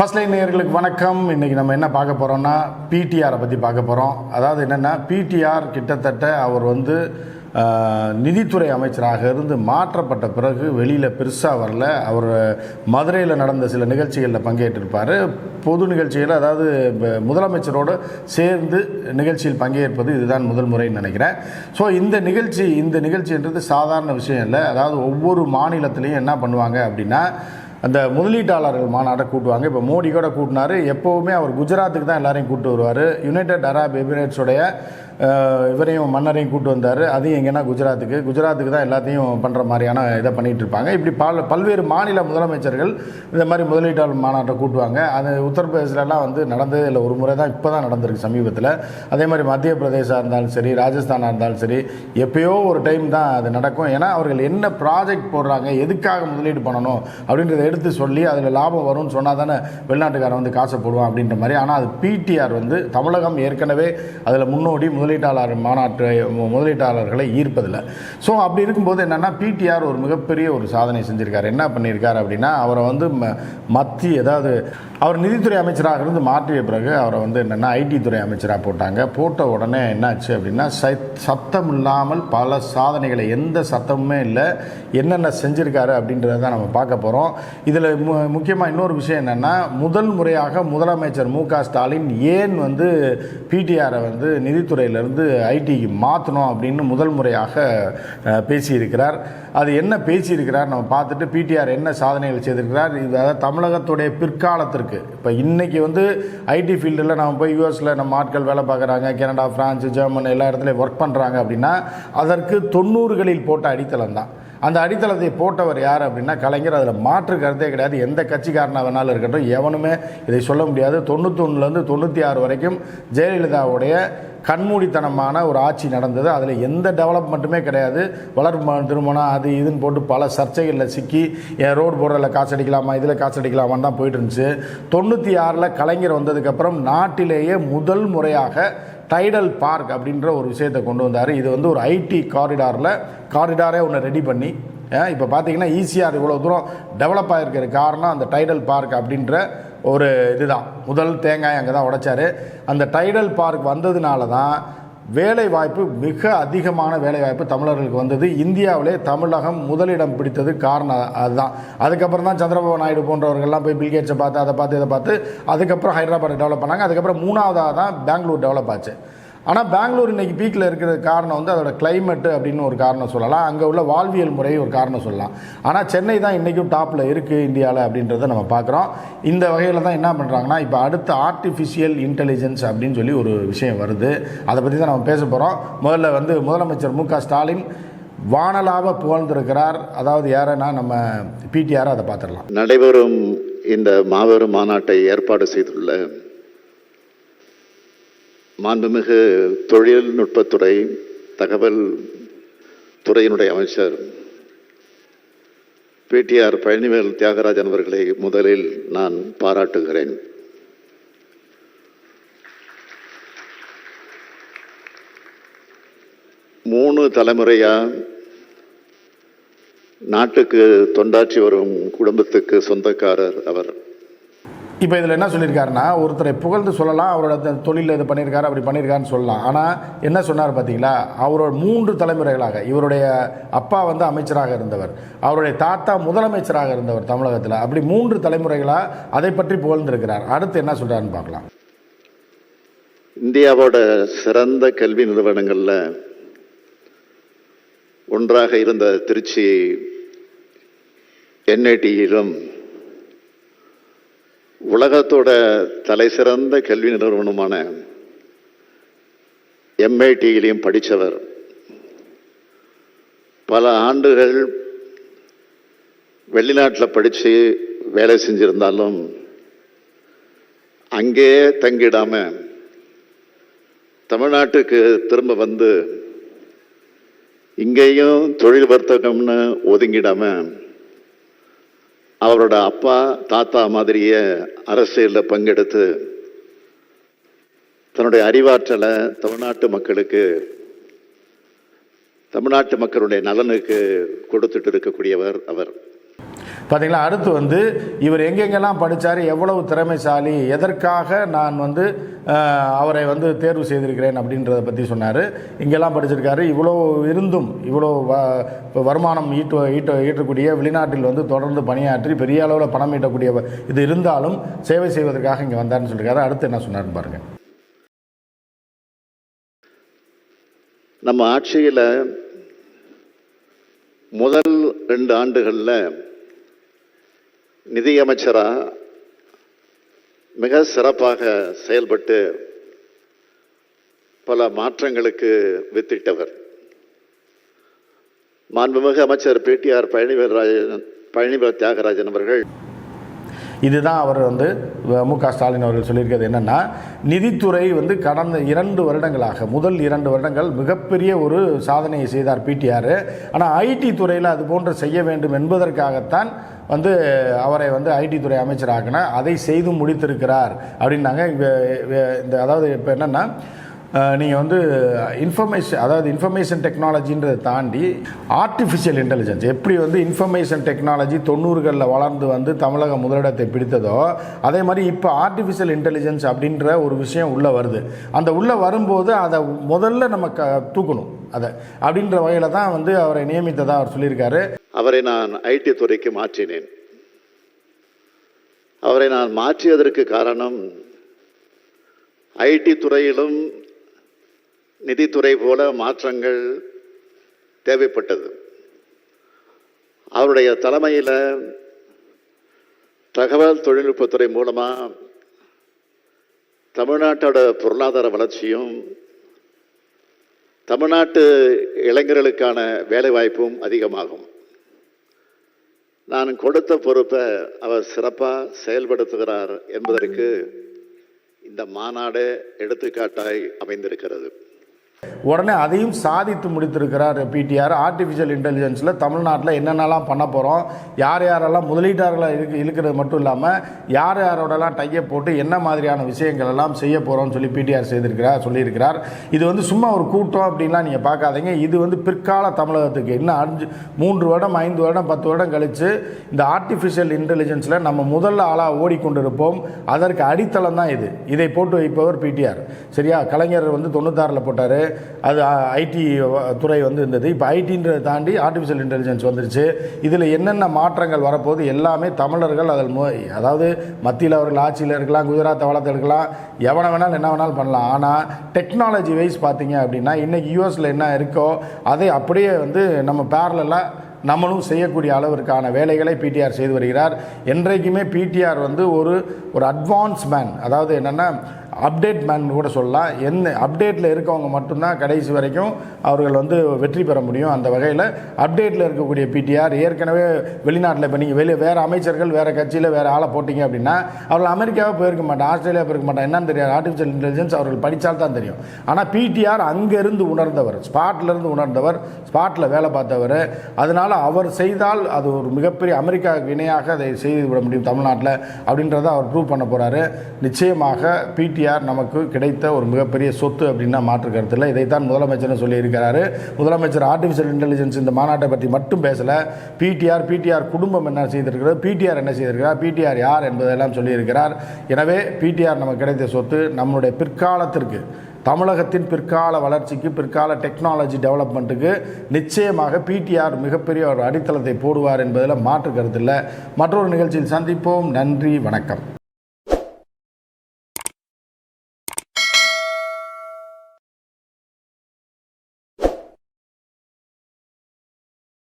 First line நேயர்களுக்கு வணக்கம். இன்னைக்கு நம்ம என்ன பார்க்க போகிறோம்னா பிடிஆரை பற்றி பார்க்க போகிறோம் அதாவது என்னென்னா பிடிஆர் கிட்டத்தட்ட அவர் வந்து நிதித்துறை அமைச்சராக இருந்து மாற்றப்பட்ட பிறகு வெளியில் பெருசாக வரல. அவர் மதுரையில் நடந்த சில நிகழ்ச்சிகளில் பங்கேற்றிருப்பார். பொது நிகழ்ச்சியில் அதாவது முதலமைச்சரோடு சேர்ந்து நிகழ்ச்சியில் பங்கேற்பது இதுதான் முதல் முறைன்னு நினைக்கிறேன். ஸோ இந்த நிகழ்ச்சி இந்த நிகழ்ச்சின்றது சாதாரண விஷயம் இல்லை. அதாவது ஒவ்வொரு மாநிலத்திலையும் என்ன பண்ணுவாங்க அப்படின்னா அந்த முதலீட்டாளர்கள் மாநாட்டை கூட்டுவாங்க. இப்போ மோடி கூட கூட்டினார். எப்போவுமே அவர் குஜராத்துக்கு தான் எல்லாரையும் கூப்பிட்டு வருவார். யுனைடெட் அரப் எமிரேட்ஸுடைய இவரையும் மன்னரையும் கூட்டு வந்தார். அதையும் எங்கன்னா குஜராத்துக்கு. குஜராத்துக்கு தான் எல்லாத்தையும் பண்ணுற மாதிரியான இதை பண்ணிகிட்டு இருப்பாங்க. இப்படி பல் பல்வேறு மாநில முதலமைச்சர்கள் இந்த மாதிரி முதலீட்டாளர் மாநாட்டை கூட்டுவாங்க. அது உத்தரப்பிரதேசிலலாம் வந்து நடந்தது இல்லை. ஒரு முறை தான் இப்போ தான் நடந்திருக்கு சமீபத்தில். அதே மாதிரி மத்திய பிரதேசாக இருந்தாலும் சரி ராஜஸ்தானாக இருந்தாலும் சரி எப்பயோ ஒரு டைம் தான் அது நடக்கும். ஏன்னா அவர்கள் என்ன ப்ராஜெக்ட் போடுறாங்க எதுக்காக முதலீடு பண்ணணும் அப்படின்றத எடுத்து சொல்லி அதில் லாபம் வரும்னு சொன்னால் தானே வெளிநாட்டுக்காரன் வந்து காசை போடுவான் அப்படின்ற மாதிரி. ஆனால் அது பிடிஆர் வந்து தமிழகம் ஏற்கனவே அதில் முன்னோடி முதல் முதலீட்டாளர் மாநாட்டு முதலீட்டாளர்களை ஈர்ப்பதில்லை. ஸோ அப்படி இருக்கும்போது என்னென்னா பிடிஆர் ஒரு மிகப்பெரிய ஒரு சாதனை செஞ்சுருக்கார். என்ன பண்ணியிருக்காரு அப்படின்னா அவரை வந்து ம- மத்திய ஏதாவது அவர் நிதித்துறை அமைச்சராக இருந்து மாற்றிய பிறகு அவரை வந்து என்னென்னா ஐடி துறை அமைச்சராக போட்டாங்க. போட்ட உடனே என்னாச்சு அப்படின்னா சத்- சத்தம் இல்லாமல் பல சாதனைகளை எந்த சத்தமுமே இல்லை. என்னென்ன செஞ்சுருக்காரு அப்படின்றத தான் நம்ம பார்க்க போகிறோம் இதில் மு முக்கியமாக இன்னொரு விஷயம் என்னென்னா முதல் முறையாக முதலமைச்சர் மு க ஸ்டாலின் ஏன் வந்து பிடிஆரை வந்து நிதித்துறையில் இருந்து ஐடிக்கு மாற்றணும் அப்படின்னு முதல் முறையாக பேசியிருக்கிறார். அது என்ன பேசியிருக்கிறார் நம்ம பார்த்துட்டு பிடிஆர் என்ன சாதனைகள் செய்திருக்கிறார்? இது அதாவது தமிழகத்துடைய பிற்காலத்திற்கு. இப்போ இன்றைக்கி வந்து ஐடி ஃபீல்டில் நம்ம போய் யூஎஸில் நம்ம ஆட்கள் வேலை பார்க்குறாங்க கனடா ஃப்ரான்ஸ் ஜெர்மன் எல்லா இடத்துலையும் ஒர்க் பண்ணுறாங்க அப்படின்னா அதற்கு தொண்ணூறுகளில் போட்ட அடித்தளம் தான். அந்த அடித்தளத்தை போட்டவர் யார் அப்படின்னா கலைஞர். அதில் மாற்று கருத்தே கிடையாது. எந்த கட்சிக்காரனாக வேணாலும் இருக்கட்டும் எவனுமே இதை சொல்ல முடியாது. தொண்ணூத்தொன்னுலேருந்து தொண்ணூற்றி ஆறு வரைக்கும் ஜெயலலிதாவுடைய கண்மூடித்தனமான ஒரு ஆட்சி நடந்தது. அதில் எந்த டெவலப்மெண்ட்டுமே கிடையாது. வளர்ப்பு திருமணம் அது இதுன்னு போட்டு பல சர்ச்சைகளில் சிக்கி என் ரோடு போடுறதில் காசு அடிக்கலாமா இதில் காசு அடிக்கலாமான்னு தான் போயிட்டு இருந்துச்சு தொண்ணூற்றி ஆறில் கலைஞர் வந்ததுக்கப்புறம் நாட்டிலேயே முதல் முறையாக டைடல் பார்க் அப்படின்ற ஒரு விஷயத்தை கொண்டு வந்தார். இது வந்து ஒரு ஐடி காரிடாரில் காரிடாரே ஒன்று ரெடி பண்ணி இப்போ பார்த்தீங்கன்னா ஈஸியாக இவ்வளோ தூரம் டெவலப் ஆகிருக்கிற காரணம் அந்த டைடல் பார்க் அப்படின்ற ஒரு இதுதான். முதல் தேங்காய் அங்கே தான் உடைச்சாரு. அந்த டைடல் பார்க் வந்ததுனால தான் வேலை வாய்ப்பு மிக அதிகமான வேலை வாய்ப்பு தமிழர்களுக்கு வந்தது. இந்தியாவிலே தமிழகம் முதலிடம் பிடித்தது காரணம் அதுதான். அதுக்கப்புறம் தான் சந்திரபாபு நாயுடு போன்றவர்கள்லாம் போய் பில்கேட்ஸை பார்த்து அதை பார்த்து இதை பார்த்து அதுக்கப்புறம் ஹைதராபாத் டெவலப் பண்ணாங்க. அதுக்கப்புறம் மூணாவதாக தான் பெங்களூர் டெவலப் ஆச்சு. ஆனால் பெங்களூர் இன்னைக்கு பீக்கில் இருக்கிற காரணம் வந்து அதோட கிளைமேட்டு அப்படின்னு ஒரு காரணம் சொல்லலாம். அங்கே உள்ள வாழ்வியல் முறை ஒரு காரணம் சொல்லலாம். ஆனால் சென்னை தான் இன்றைக்கும் டாப்பில் இருக்குது இந்தியாவில் அப்படின்றத நம்ம பார்க்குறோம். இந்த வகையில் தான் என்ன பண்ணுறாங்கன்னா இப்போ அடுத்த ஆர்டிஃபிஷியல் இன்டெலிஜென்ஸ் அப்படின்னு சொல்லி ஒரு விஷயம் வருது. அதை பற்றி தான் நம்ம பேச போகிறோம் முதல்ல வந்து முதலமைச்சர் மு க ஸ்டாலின் வானலாக புகழ்ந்திருக்கிறார். அதாவது யாருன்னா நம்ம பிடிஆர் அதை பார்த்துடலாம். நடைபெறும் இந்த மாபெரும் மாநாட்டை ஏற்பாடு செய்துள்ள மாண்புமிகு தொழில்நுட்பத்துறை தகவல் துறையினுடைய அமைச்சர் பிடிஆர் பழனிவேல் தியாகராஜன் அவர்களை முதலில் நான் பாராட்டுகிறேன். மூணு தலைமுறையா நாட்டுக்கு தொண்டாற்றி வரும் குடும்பத்துக்கு சொந்தக்காரர் அவர். இப்போ இதில் என்ன சொல்லியிருக்காருன்னா ஒருத்தரை புகழ்ந்து சொல்லலாம் அவரோட தொழிலில் இது பண்ணியிருக்காரு அப்படி பண்ணியிருக்காருன்னு சொல்லலாம். ஆனால் என்ன சொன்னார் பார்த்தீங்களா அவரோட மூன்று தலைமுறைகளாக இவருடைய அப்பா வந்து அமைச்சராக இருந்தவர் அவருடைய தாத்தா முதலமைச்சராக இருந்தவர் தமிழகத்தில். அப்படி மூன்று தலைமுறைகளாக அதை பற்றி புகழ்ந்திருக்கிறார். அடுத்து என்ன சொல்கிறாருன்னு பார்க்கலாம். இந்தியாவோட சிறந்த கல்வி நிறுவனங்களில் ஒன்றாக இருந்த திருச்சி என்ஐடியிலும் உலகத்தோட தலை சிறந்த கல்வி நிறுவனமான எம்ஐடியிலையும் படித்தவர் பல ஆண்டுகள் வெளிநாட்டில் படித்து வேலை செஞ்சிருந்தாலும் அங்கேயே தங்கிடாம தமிழ்நாட்டுக்கு திரும்ப வந்து இங்கேயும் தொழில் வர்த்தகம்னு ஒதுங்கிடாமல் அவரோட அப்பா தாத்தா மாதிரியே அரசியலில் பங்கெடுத்து தன்னுடைய அறிவாற்றலை தமிழ்நாட்டு மக்களுக்கு தமிழ்நாட்டு மக்களுடைய நலனுக்கு கொடுத்துட்டு இருக்கக்கூடியவர் அவர். பார்த்தீங்களா அடுத்து வந்து இவர் எங்கெங்கெல்லாம் படித்தார் எவ்வளவு திறமைசாலி எதற்காக நான் வந்து அவரை வந்து தேர்வு செய்திருக்கிறேன் அப்படின்றத பற்றி சொன்னார். இங்கெல்லாம் படிச்சிருக்காரு. இவ்வளோ இருந்தும் இவ்வளோ வ வருமானம் ஈட்டு ஈட்ட ஈட்டக்கூடிய வெளிநாட்டில் வந்து தொடர்ந்து பணியாற்றி பெரிய அளவில் பணம் ஈட்டக்கூடிய இது இருந்தாலும் சேவை செய்வதற்காக இங்கே வந்தார்னு சொல்லியிருக்காரு அடுத்து என்ன சொன்னார்னு பாருங்கள் நம்ம ஆட்சியில் முதல் ரெண்டு ஆண்டுகளில் நிதியமைச்சராக மிக சிறப்பாக செயல்பட்டு பல மாற்றங்களுக்கு வித்திட்டவர். மாண்புமிகு அமைச்சர் பிடிஆர் பழனிவேல்ராஜன் பழனிவேல் தியாகராஜன் அவர்கள். இதுதான் அவர் வந்து மு க ஸ்டாலின் அவர்கள் சொல்லியிருக்கிறது என்னன்னா நிதித்துறை வந்து கடந்த இரண்டு வருடங்களாக முதல் இரண்டு வருடங்கள் மிகப்பெரிய ஒரு சாதனையை செய்தார் பிடிஆர் ஆனால் ஐடி துறையில் அது போன்று செய்ய வேண்டும் என்பதற்காகத்தான் வந்து அவரை வந்து ஐடி துறை அமைச்சராக்கினா அதை செய்து முடித்திருக்கிறார் அப்படின்னாங்க. இந்த அதாவது இப்போ என்னென்னா நீங்கள் வந்து இன்ஃபர்மேஷன் அதாவது இன்ஃபர்மேஷன் டெக்னாலஜின்றதை தாண்டி ஆர்டிஃபிஷியல் இன்டெலிஜென்ஸ் எப்படி வந்து இன்ஃபர்மேஷன் டெக்னாலஜி தொண்ணூறுகளில் வளர்ந்து வந்து தமிழக முதலிடத்தை பிடித்ததோ அதே மாதிரி இப்போ ஆர்டிஃபிஷியல் இன்டெலிஜென்ஸ் அப்படின்ற ஒரு விஷயம் உள்ளே வருது. அந்த உள்ளே வரும்போது அதை முதல்ல நம்ம க தூக்கணும். அதை அப்படின்ற வகையில் தான் வந்து அவரை நியமித்ததாக அவர் சொல்லியிருக்காரு. அவரை நான் ஐடி துறைக்கு மாற்றினேன். அவரை நான் மாற்றியதற்கு காரணம் ஐடி துறையிலும் நிதித்துறை போல மாற்றங்கள் தேவைப்பட்டது. அவருடைய தலைமையில் தகவல் தொழில்நுட்பத்துறை மூலமாக தமிழ்நாட்டோட பொருளாதார வளர்ச்சியும் தமிழ்நாட்டு இளைஞர்களுக்கான வேலைவாய்ப்பும் அதிகமாகும். நான் கொடுத்த பொறுப்பை அவர் சிறப்பாக செயல்படுத்துகிறார் என்பதற்கு இந்த மாநாடு எடுத்துக்காட்டாய் அமைந்திருக்கிறது. உடனே அதையும் சாதித்து முடித்திருக்கிறார் பிடிஆர் ஆர்டிஃபிஷியல் இன்டெலிஜென்ஸில் தமிழ்நாட்டில் என்னென்னலாம் பண்ண போகிறோம் யார் யாரெல்லாம் முதலீட்டாளர்களாக இருக்கு இருக்கிறது மட்டும் இல்லாமல் யார் யாரோடலாம் டையை போட்டு என்ன மாதிரியான விஷயங்கள் எல்லாம் செய்ய போகிறோம்னு சொல்லி பிடிஆர் செய்திருக்கிறார் சொல்லியிருக்கிறார். இது வந்து சும்மா ஒரு கூட்டம் அப்படின்லாம் நீங்கள் பார்க்காதீங்க. இது வந்து பிற்கால தமிழகத்துக்கு இன்னும் அஞ்சு மூன்று வருடம் ஐந்து வருடம் பத்து வருடம் கழித்து இந்த ஆர்டிஃபிஷியல் இன்டெலிஜென்ஸில் நம்ம முதல்ல ஆளாக ஓடிக்கொண்டிருப்போம். அதற்கு அடித்தளம் தான் இது. இதை போட்டு வைப்பவர் பிடிஆர் சரியா? கலைஞர் வந்து தொண்ணூத்தாறில் போட்டார். அது ஐடி துறை வந்து இருந்தது. இப்போ ஐடின்றதை தாண்டி ஆர்டிஃபிஷியல் இன்டெலிஜென்ஸ் வந்துருச்சு. இதில் என்னென்ன மாற்றங்கள் வரப்போகுது எல்லாமே தமிழர்கள் அதில் அதாவது மத்தியில் அவர்கள் ஆட்சியில் இருக்கலாம் குஜராத்தை வளர்த்து இருக்கலாம் எவனை வேணாலும் என்ன வேணாலும் பண்ணலாம். ஆனால் டெக்னாலஜி வைஸ் பார்த்தீங்க அப்படின்னா இன்றைக்கி யூஎஸில் என்ன இருக்கோ அதை அப்படியே வந்து நம்ம பேரலாக நம்மளும் செய்யக்கூடிய அளவிற்கான வேலைகளை பிடிஆர் செய்து வருகிறார். என்றைக்குமே பிடிஆர் வந்து ஒரு ஒரு அட்வான்ஸ் மேன் அதாவது என்னென்னா அப்டேட் மேன் கூட சொல்லலாம். என்ன அப்டேட்டில் இருக்கவங்க மட்டும்தான் கடைசி வரைக்கும் அவர்கள் வந்து வெற்றி பெற முடியும் அந்த வகையில். அப்டேட்டில் இருக்கக்கூடிய பிடிஆர் ஏற்கனவே வெளிநாட்டில் இப்போ நீங்கள் வெளியே வேறு அமைச்சர்கள் வேறு கட்சியில் வேறு ஆளை போட்டிங்க அப்படின்னா அவர்கள் அமெரிக்காவே போயிருக்க மாட்டான் ஆஸ்திரேலியா போயிருக்க மாட்டான் என்னன்னு தெரியாது. ஆர்டிஃபிஷியல் இன்டெலிஜென்ஸ் அவர்கள் படித்தால் தான் தெரியும். ஆனால் பிடிஆர் அங்கேருந்து உணர்ந்தவர். ஸ்பாட்லேருந்து உணர்ந்தவர். ஸ்பாட்டில் வேலை பார்த்தவர். அதனால் அவர் செய்தால் அது ஒரு மிகப்பெரிய அமெரிக்காவுக்கு இணையாக அதை செய்து விட முடியும் தமிழ்நாட்டில் அப்படின்றத அவர் ப்ரூவ் பண்ண போகிறாரு நிச்சயமாக பிடிஆர் நமக்கு கிடைத்த ஒரு மிகப்பெரிய சொத்து அப்படின்னா மாற்று கருத்து இல்லை. இதைத்தான் முதலமைச்சரும் சொல்லியிருக்கிறாரு. முதலமைச்சர் ஆர்டிஃபிஷியல் இன்டெலிஜென்ஸ் இந்த மாநாட்டை பற்றி மட்டும் பேசலை. பிடிஆர் பிடிஆர் குடும்பம் என்ன செய்திருக்கிறது? பிடிஆர் என்ன செய்திருக்கிறார்? பிடிஆர் யார் என்பதெல்லாம் சொல்லியிருக்கிறார். எனவே பிடிஆர் நமக்கு கிடைத்த சொத்து நம்மளுடைய பிற்காலத்திற்கு தமிழகத்தின் பிற்கால வளர்ச்சிக்கு பிற்கால டெக்னாலஜி டெவலப்மெண்ட்டுக்கு நிச்சயமாக பிடிஆர் மிகப்பெரிய ஒரு அடித்தளத்தை போடுவார் என்பதில் மாற்று கருத்தில்லை மற்றொரு நிகழ்ச்சியில் சந்திப்போம். நன்றி வணக்கம்.